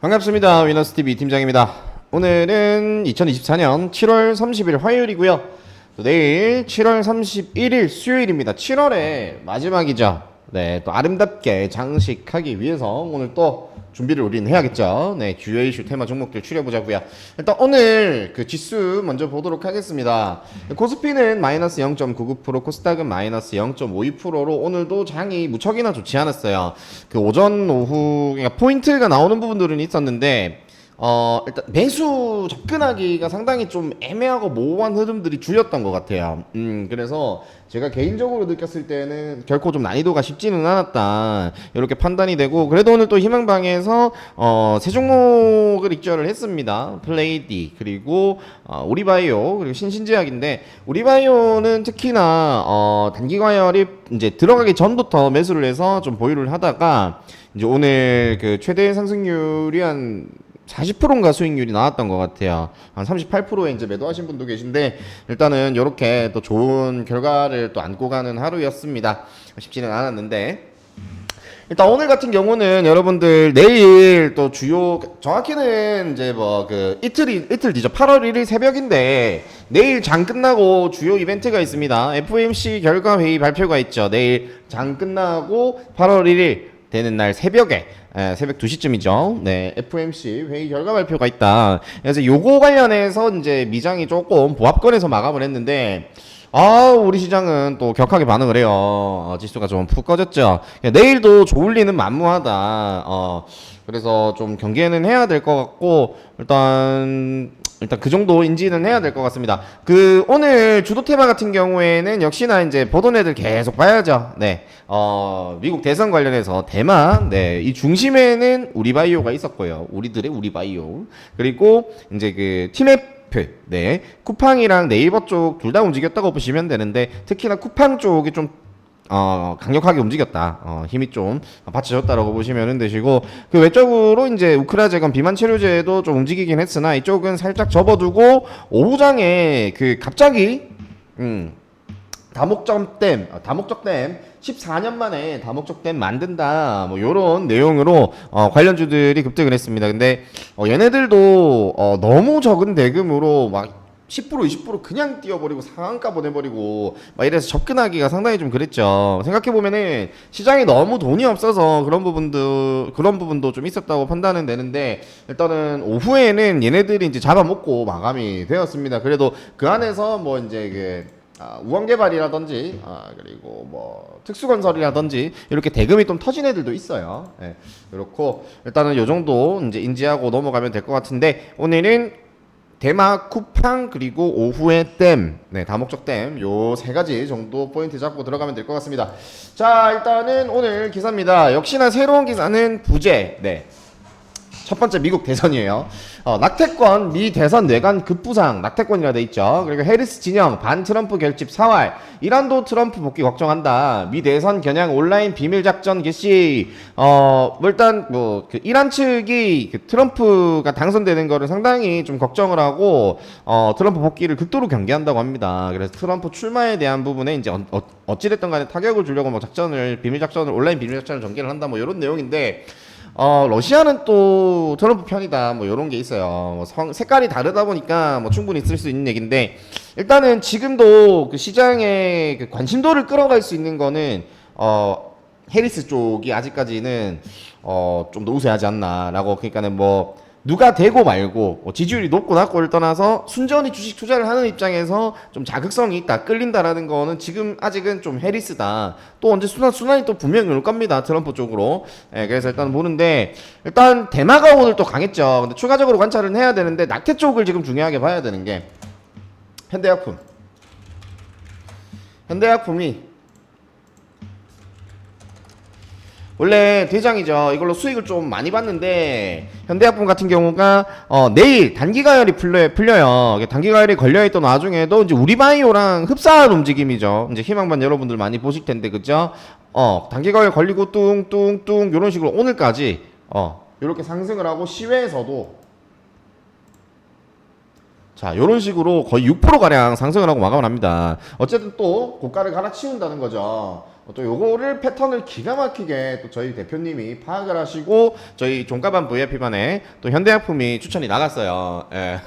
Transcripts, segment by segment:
반갑습니다. 위너스TV 팀장입니다. 오늘은 2024년 7월 30일 화요일이고요. 또 내일 7월 31일 수요일입니다. 7월의 마지막이죠. 네, 또 아름답게 장식하기 위해서 오늘 또 준비를 우리는 해야겠죠. 네, 주요 이슈 테마 종목들 추려보자고요. 일단 오늘 그 지수 먼저 보도록 하겠습니다. 코스피는 마이너스 0.99%, 코스닥은 마이너스 0.52%로 오늘도 장이 무척이나 좋지 않았어요. 그 오전 오후 그러니까 포인트가 나오는 부분들은 있었는데 어 일단 매수 접근하기가 상당히 좀 애매하고 모호한 흐름들이 줄였던 것 같아요. 음 그래서 제가 개인적으로 느꼈을 때는 결코 좀 난이도가 쉽지는 않았다 이렇게 판단이 되고 그래도 오늘 또 희망방에서 어세 종목을 익절을 했습니다. 플레이디 그리고 어, 우리바이오 그리고 신신제약인데 우리바이오는 특히나 어 단기 과열이 이제 들어가기 전부터 매수를 해서 좀 보유를 하다가 이제 오늘 그 최대 상승률이 한 40%인가 수익률이 나왔던 것 같아요. 한 38%에 이제 매도하신 분도 계신데 일단은 이렇게 또 좋은 결과를 또 안고 가는 하루였습니다. 쉽지는 않았는데 일단 오늘 같은 경우는 여러분들 내일 또 주요 정확히는 이제 뭐 그 이틀이 이틀 뒤죠 8월 1일 새벽인데 내일 장 끝나고 주요 이벤트가 있습니다 FOMC 결과 회의 발표가 있죠 내일 장 끝나고 8월 1일 되는 날 새벽에 에, 새벽 2시쯤이죠. 네, FOMC 회의 결과 발표가 있다. 그래서 요거 관련해서 이제 미장이 조금 보합권에서 마감을 했는데 아, 우리 시장은 또 격하게 반응을 해요. 어, 지수가 좀 푹 꺼졌죠. 내일도 좋을 리는 만무하다. 어, 그래서 좀 경계는 해야 될 것 같고 일단 일단 그 정도 인지는 해야 될 것 같습니다. 그 오늘 주도 테마 같은 경우에는 역시나 이제 보던 애들 계속 봐야죠. 네, 어 미국 대선 관련해서 대만, 네, 이 중심에는 우리 바이오가 있었고요. 우리들의 우리 바이오 그리고 이제 그 티맵 네, 쿠팡이랑 네이버 쪽 둘 다 움직였다고 보시면 되는데 특히나 쿠팡 쪽이 좀 어, 강력하게 움직였다. 어, 힘이 좀 받쳐졌다라고 보시면 되시고, 그 외적으로 이제 우크라 제건 비만 치료제도 좀 움직이긴 했으나, 이쪽은 살짝 접어두고, 오후장에 그 갑자기, 음, 다목적댐, 아, 다목적댐 14년 만에 다목적댐 만든다 뭐 요런 내용으로 어, 관련주들이 급등을 했습니다. 근데 어, 얘네들도 어, 너무 적은 대금으로 막 10% 20% 그냥 뛰어버리고 상한가 보내버리고 막 이래서 접근하기가 상당히 좀 그랬죠. 생각해 보면은 시장에 너무 돈이 없어서 그런 부분도 그런 부분도 좀 있었다고 판단은 되는데 일단은 오후에는 얘네들이 이제 잡아먹고 마감이 되었습니다. 그래도 그 안에서 뭐 이제 그 아, 우원개발이라든지 아, 그리고 뭐 특수건설이라든지 이렇게 대금이 좀 터진 애들도 있어요. 예, 그렇고 일단은 요 정도 이제 인지하고 넘어가면 될 것 같은데 오늘은 대마 쿠팡 그리고 오후의 댐, 네 다목적 댐 요 세 가지 정도 포인트 잡고 들어가면 될 것 같습니다. 자 일단은 오늘 기사입니다. 역시나 새로운 기사는 부재, 네. 첫 번째 미국 대선이에요. 어, 낙태권 미 대선 뇌관 급부상 낙태권이라 돼 있죠. 그리고 해리스 진영 반 트럼프 결집 사활 이란도 트럼프 복귀 걱정한다. 미 대선 겨냥 온라인 비밀 작전 개시. 어, 뭐 일단 뭐 그 이란 측이 그 트럼프가 당선되는 거를 상당히 좀 걱정을 하고 어, 트럼프 복귀를 극도로 경계한다고 합니다. 그래서 트럼프 출마에 대한 부분에 이제 어, 어, 어찌됐든 간에 타격을 주려고 뭐 작전을 비밀 작전을 온라인 비밀 작전을 전개를 한다 뭐 이런 내용인데 어, 러시아는 또 트럼프 편이다. 뭐 이런 게 있어요. 뭐 성, 색깔이 다르다 보니까 뭐 충분히 있을 수 있는 얘기인데 일단은 지금도 그 시장의 그 관심도를 끌어갈 수 있는 거는 어, 해리스 쪽이 아직까지는 어, 좀 더 우세하지 않나라고 그러니까는 뭐 누가 되고 말고 뭐 지지율이 높고 낮고를 떠나서 순전히 주식 투자를 하는 입장에서 좀 자극성이 있다 끌린다라는 거는 지금 아직은 좀 해리스다. 또 언제 순환 순환이 또 분명히 올 겁니다 트럼프 쪽으로. 예, 그래서 일단 보는데 일단 대마가 오늘 또 강했죠. 근데 추가적으로 관찰은 해야 되는데 낙태 쪽을 지금 중요하게 봐야 되는 게 현대약품. 현대약품이 원래 대장이죠. 이걸로 수익을 좀 많이 봤는데 현대약품 같은 경우가 어, 내일 단기 가열이 풀려, 풀려요. 단기 가열이 걸려 있던 와중에도 이제 우리바이오랑 흡사한 움직임이죠. 이제 희망반 여러분들 많이 보실 텐데 그죠? 어 단기 가열 걸리고 뚱뚱뚱 이런 식으로 오늘까지 어 이렇게 상승을 하고 시외에서도 자, 이런 식으로 거의 6% 가량 상승을 하고 마감을 합니다. 어쨌든 또 고가를 갈아치운다는 거죠. 어, 또 요거를 패턴을 기가 막히게 또 저희 대표님이 파악을 하시고 저희 종가반 VIP반에 또 현대약품이 추천이 나갔어요. 예.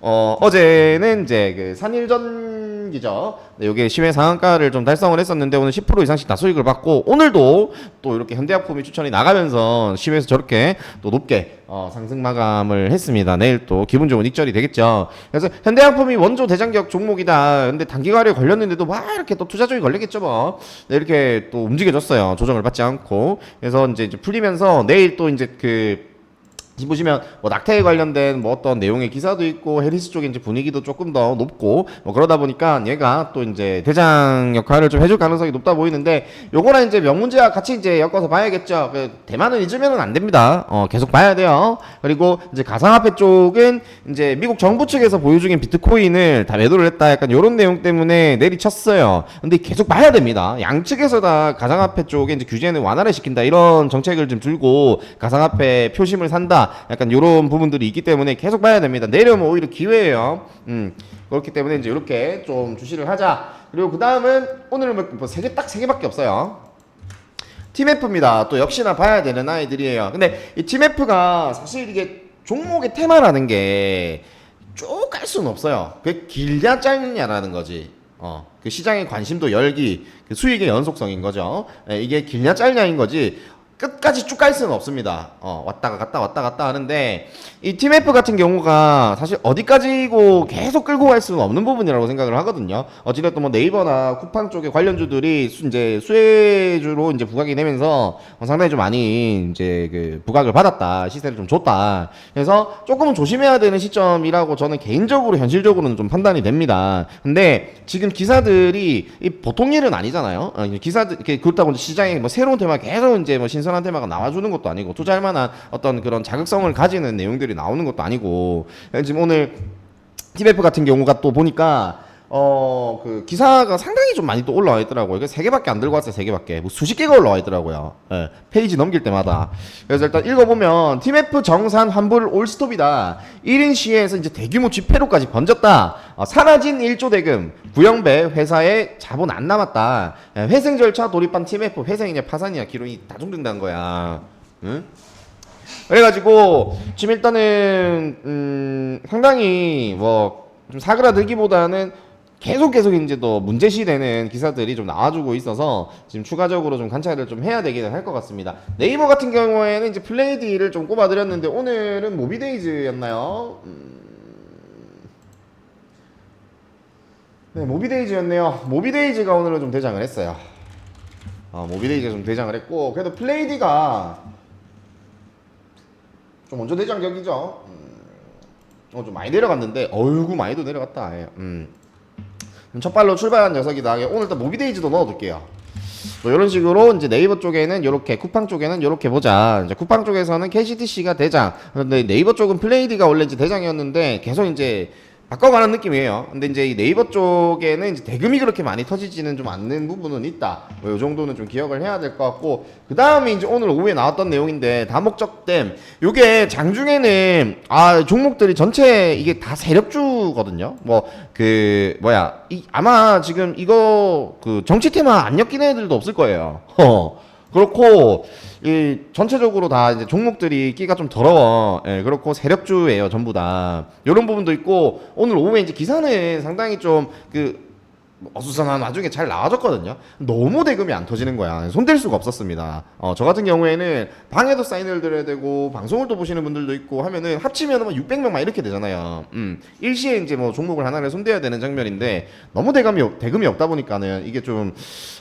어, 어제는 이제 그 산일전 기죠. 네, 요게 시외 상한가를 좀 달성을 했었는데 오늘 10% 이상씩 다 수익을 받고 오늘도 또 이렇게 현대약품이 추천이 나가면서 시외에서 저렇게 또 높게 어, 상승 마감을 했습니다. 내일 또 기분 좋은 익절이 되겠죠. 그래서 현대약품이 원조 대장격 종목이다. 근데 단기가에 걸렸는데도 막 이렇게 또 투자 쪽이 걸리겠죠 뭐. 네, 이렇게 또 움직여줬어요. 조정을 받지 않고. 그래서 이제, 이제 풀리면서 내일 또 이제 그 보시면 뭐 낙태에 관련된 뭐 어떤 내용의 기사도 있고 해리스 쪽에 이제 분위기도 조금 더 높고 뭐 그러다 보니까 얘가 또 이제 대장 역할을 좀 해줄 가능성이 높다 보이는데 요거랑 이제 명문제와 같이 이제 엮어서 봐야겠죠. 그 대만은 잊으면은 안 됩니다. 어 계속 봐야 돼요. 그리고 이제 가상화폐 쪽은 이제 미국 정부 측에서 보유 중인 비트코인을 다 매도를 했다. 약간 요런 내용 때문에 내리쳤어요. 근데 계속 봐야 됩니다. 양측에서 다 가상화폐 쪽에 이제 규제는 완화를 시킨다. 이런 정책을 좀 들고 가상화폐 표심을 산다. 약간 요런 부분들이 있기 때문에 계속 봐야 됩니다. 내려면 오히려 기회예요. 음. 그렇기 때문에 이제 이렇게 좀 주시를 하자. 그리고 그 다음은 오늘은 뭐 세 개 딱 세 개밖에 없어요. 팀F입니다. 또 역시나 봐야 되는 아이들이에요. 근데 이 팀F가 사실 이게 종목의 테마라는 게 쭉 갈 수는 없어요. 그게 길냐 짧냐라는 거지. 어, 그 시장의 관심도 열기, 그 수익의 연속성인 거죠. 예, 이게 길냐 짧냐인 거지. 끝까지 쭉 갈 수는 없습니다. 어, 왔다가 갔다 왔다 갔다 하는데 이 팀F 같은 경우가 사실 어디까지고 계속 끌고 갈 수는 없는 부분이라고 생각을 하거든요. 어찌됐든 뭐 네이버나 쿠팡 쪽의 관련주들이 수, 이제 수혜주로 이제 부각이 되면서 어, 상당히 좀 많이 이제 그 부각을 받았다. 시세를 좀 줬다. 그래서 조금은 조심해야 되는 시점이라고 저는 개인적으로 현실적으로는 좀 판단이 됩니다. 근데 지금 기사들이 이 보통 일은 아니잖아요. 어, 기사들 그렇다고 시장에 뭐 새로운 테마 계속 이제 뭐 신선 한 테마가 나와주는 것도 아니고 투자할 만한 어떤 그런 자극성을 가지는 내용들이 나오는 것도 아니고. 지금 오늘 TF 같은 경우가 또 보니까 어 그 기사가 상당히 좀 많이 또 올라와 있더라고요. 이게 세 개밖에 안 들고 왔어요. 세 개밖에. 뭐 수십 개가 올라와 있더라고요. 예, 페이지 넘길 때마다. 그래서 일단 읽어보면 팀F 정산 환불 올스톱이다. 1인 시에서 이제 대규모 집회로까지 번졌다. 어, 사라진 1조 대금. 구영배 회사에 자본 안 남았다. 예, 회생 절차 돌입한 팀F 회생이냐 파산이냐 기론이 다중된다는 거야. 응? 그래가지고 지금 일단은 음, 상당히 뭐 좀 사그라들기보다는 계속 계속 이제 또 문제시되는 기사들이 좀 나와주고 있어서 지금 추가적으로 좀 관찰을 좀 해야 되기는 할 것 같습니다. 네이버 같은 경우에는 이제 플레이디를 좀 꼽아드렸는데 오늘은 모비데이즈였나요? 음... 네, 모비데이즈였네요. 모비데이즈가 오늘은 좀 대장을 했어요. 어, 모비데이즈가 좀 대장을 했고 그래도 플레이디가 좀 먼저 대장격이죠. 음, 어, 좀 많이 내려갔는데, 어이구, 많이도 내려갔다. 아예. 음. 첫 발로 출발한 녀석이다. 오늘 또 모비데이즈도 넣어둘게요. 뭐 이런 식으로 이제 네이버 쪽에는 이렇게 쿠팡 쪽에는 이렇게 보자. 이제 쿠팡 쪽에서는 KCTC가 대장. 그런데 네이버 쪽은 플레이디가 원래 이제 대장이었는데 계속 이제 바꿔가는 느낌이에요. 근데 이제 이 네이버 쪽에는 이제 대금이 그렇게 많이 터지지는 좀 않는 부분은 있다. 뭐이 정도는 좀 기억을 해야 될 것 같고 그 다음에 이제 오늘 오후에 나왔던 내용인데 다목적댐 요게 장중에는 아 종목들이 전체 이게 다 세력주거든요. 뭐 그 뭐야 이 아마 지금 이거 그 정치 테마 안 엮인 애들도 없을 거예요. 어. 그렇고 이 전체적으로 다 이제 종목들이 끼가 좀 더러워. 예, 그렇고 세력주예요, 전부 다. 이런 부분도 있고 오늘 오후에 이제 기사는 상당히 좀그 어수선한 와중에 잘 나와줬거든요. 너무 대금이 안 터지는 거야. 손댈 수가 없었습니다. 어, 저 같은 경우에는 방에도 사인을 드려야 되고 방송을 또 보시는 분들도 있고 하면은 합치면 뭐 600명 막 이렇게 되잖아요. 음, 일시에 이제 뭐 종목을 하나를 손대야 되는 장면인데 너무 대금이 없- 대금이 없다 보니까는 이게 좀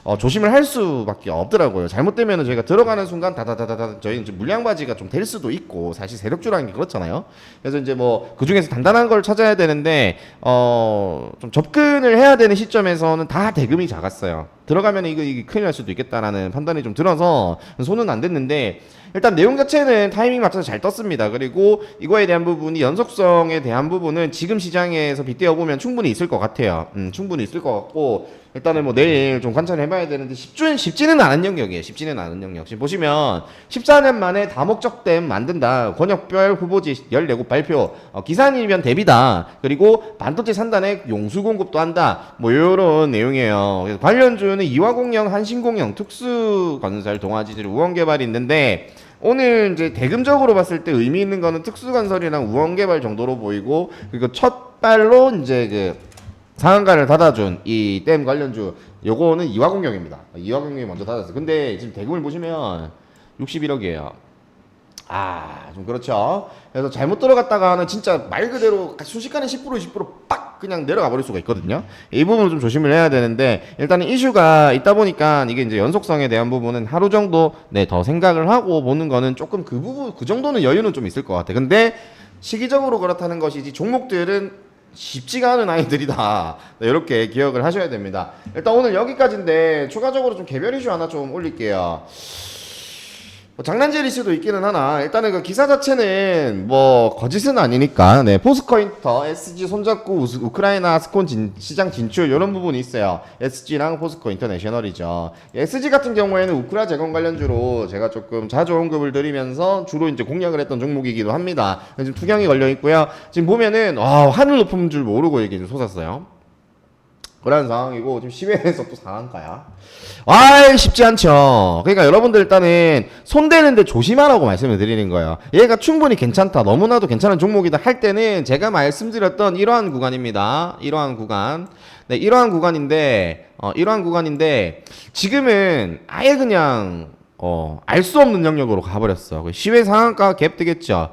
어, 조심을 할 수밖에 없더라고요. 잘못되면은 저희가 들어가는 순간 다다다다다 저희 이제 물량 바지가 좀 될 수도 있고 사실 세력주라는 게 그렇잖아요. 그래서 이제 뭐 그 중에서 단단한 걸 찾아야 되는데 어, 좀 접근을 해야 되는 시점에 서는 다 대금이 작았어요. 들어가면 이거, 이게 큰일 날 수도 있겠다라는 판단이 좀 들어서 손은 안 됐는데 일단 내용 자체는 타이밍 맞춰서 잘 떴습니다. 그리고 이거에 대한 부분이 연속성에 대한 부분은 지금 시장에서 빗대어 보면 충분히 있을 것 같아요. 음, 충분히 있을 것 같고 일단은 뭐 내일 좀 관찰을 해봐야 되는데 쉽지는 쉽지는 않은 영역이에요. 쉽지는 않은 영역. 지금 보시면 14년 만에 다목적댐 만든다. 권역별 후보지 14곳 발표. 어, 기산일면 대비다. 그리고 반도체 산단에 용수 공급도 한다. 뭐 요런 내용이에요. 그래서 관련주는 이화공영, 한신공영, 특수건설, 동아지질, 우원개발이 있는데 오늘 이제 대금적으로 봤을 때 의미 있는 거는 특수건설이랑 우원개발 정도로 보이고 그리고 첫 발로 이제 그 상한가를 닫아준 이 댐 관련주 요거는 이화공영입니다. 이화공영이 먼저 닫았어요. 근데 지금 대금을 보시면 61억이에요. 아, 좀 그렇죠. 그래서 잘못 들어갔다가는 진짜 말 그대로 순식간에 10% 20%빡 그냥 내려가 버릴 수가 있거든요. 이 부분을 좀 조심을 해야 되는데 일단은 이슈가 있다 보니까 이게 이제 연속성에 대한 부분은 하루 정도 네, 더 생각을 하고 보는 거는 조금 그 부분 그 정도는 여유는 좀 있을 것 같아. 근데 시기적으로 그렇다는 것이지 종목들은 쉽지가 않은 아이들이다. 네, 이렇게 기억을 하셔야 됩니다. 일단 오늘 여기까지인데 추가적으로 좀 개별 이슈 하나 좀 올릴게요. 뭐 장난질일 수도 있기는 하나. 일단은 그 기사 자체는 뭐 거짓은 아니니까. 네 포스코인터 SG 손잡고 우스, 우크라이나 스콘 진, 시장 진출 이런 부분이 있어요. SG랑 포스코 인터내셔널이죠. SG 같은 경우에는 우크라 재건 관련주로 제가 조금 자주 언급을 드리면서 주로 이제 공략을 했던 종목이기도 합니다. 지금 투경이 걸려 있고요. 지금 보면은 와 하늘 높은 줄 모르고 이게 좀 솟았어요 그런 상황이고 지금 10회에서 또 상한가야. 아 쉽지 않죠. 그러니까 여러분들 일단은 손대는데 조심하라고 말씀을 드리는 거예요. 얘가 충분히 괜찮다. 너무나도 괜찮은 종목이다 할 때는 제가 말씀드렸던 이러한 구간입니다. 이러한 구간. 네, 이러한 구간인데 어, 이러한 구간인데 지금은 아예 그냥 어, 알 수 없는 영역으로 가버렸어. 10회 상한가 갭 뜨겠죠.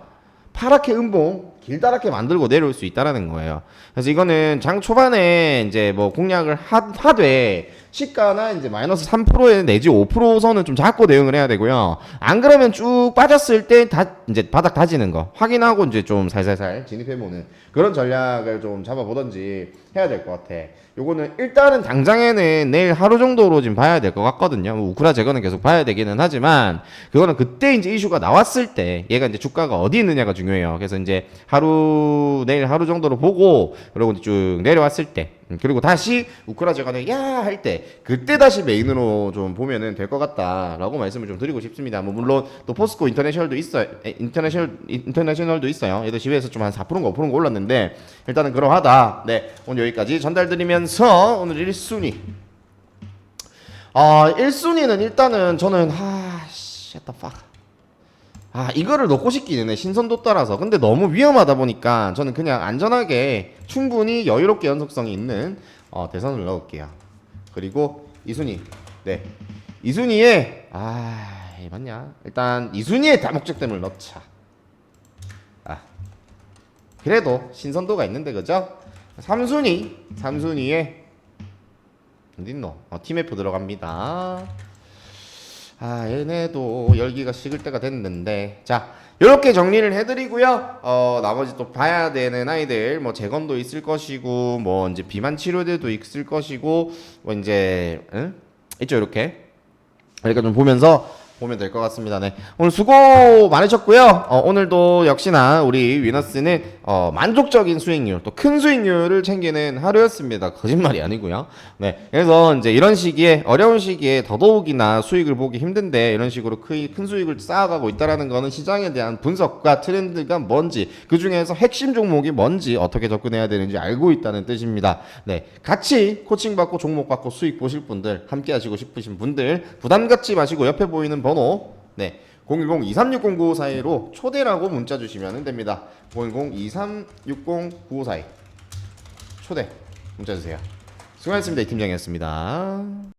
파랗게 음봉 길다랗게 만들고 내려올 수 있다라는 거예요. 그래서 이거는 장 초반에 이제 뭐 공략을 하, 하되 시가나 이제 마이너스 3%에 내지 5% 선은 좀 잡고 대응을 해야 되고요. 안 그러면 쭉 빠졌을 때 다 이제 바닥 다지는 거 확인하고 이제 좀 살살살 진입해 보는 그런 전략을 좀 잡아보던지 해야 될 것 같아. 요거는 일단은 당장에는 내일 하루 정도로 지금 봐야 될 것 같거든요. 뭐 우크라 제거는 계속 봐야 되기는 하지만 그거는 그때 이제 이슈가 나왔을 때 얘가 이제 주가가 어디 있느냐가 중요해요. 그래서 이제 하루 내일 하루 정도로 보고 그리고 쭉 내려왔을 때 음, 그리고 다시 우크라 제거는 야할 때 그때 다시 메인으로 좀 보면은 될 것 같다라고 말씀을 좀 드리고 싶습니다. 뭐 물론 또 포스코 인터내셔널도 있어요. 에, 인터내셔널 인터내셔널도 있어요. 얘도 시외에서 좀 한 4%인가 5%인가 올랐는데 일단은 그러하다. 네 오늘 여기까지 전달드리면서 오늘 1순위 아 1순위는 일단은 저는 하 shit the fuck 아 이거를 넣고 싶기는 해 신선도 따라서. 근데 너무 위험하다 보니까 저는 그냥 안전하게 충분히 여유롭게 연속성이 있는 어, 대선을 넣을게요. 그리고 이순위 네. 이순위에 아 맞냐? 일단 이순위에 다목적댐을 넣자. 아. 그래도 신선도가 있는데 그죠? 3순위 3순위에 어딨노? 어, 팀F 들어갑니다 아 얘네도 열기가 식을 때가 됐는데. 자 이렇게 정리를 해드리고요. 어 나머지 또 봐야 되는 아이들 뭐 재건도 있을 것이고 뭐 이제 비만 치료제도 있을 것이고 뭐 이제 응? 있죠 이렇게? 그러니까 좀 보면서 보면 될 것 같습니다. 네. 오늘 수고 많으셨고요. 어, 오늘도 역시나 우리 위너스는 어, 만족적인 수익률, 또 큰 수익률을 챙기는 하루였습니다. 거짓말이 아니고요. 네. 그래서 이제 이런 시기에 어려운 시기에 더더욱이나 수익을 보기 힘든데 이런 식으로 큰, 큰 수익을 쌓아가고 있다라는 거는 시장에 대한 분석과 트렌드가 뭔지 그 중에서 핵심 종목이 뭔지 어떻게 접근해야 되는지 알고 있다는 뜻입니다. 네. 같이 코칭 받고 종목 받고 수익 보실 분들 함께 하시고 싶으신 분들 부담 갖지 마시고 옆에 보이는 번호 네. 010-2360-9542로 초대라고 문자 주시면 됩니다. 010-2360-9542 초대 문자 주세요. 수고하셨습니다. 이 팀장이었습니다.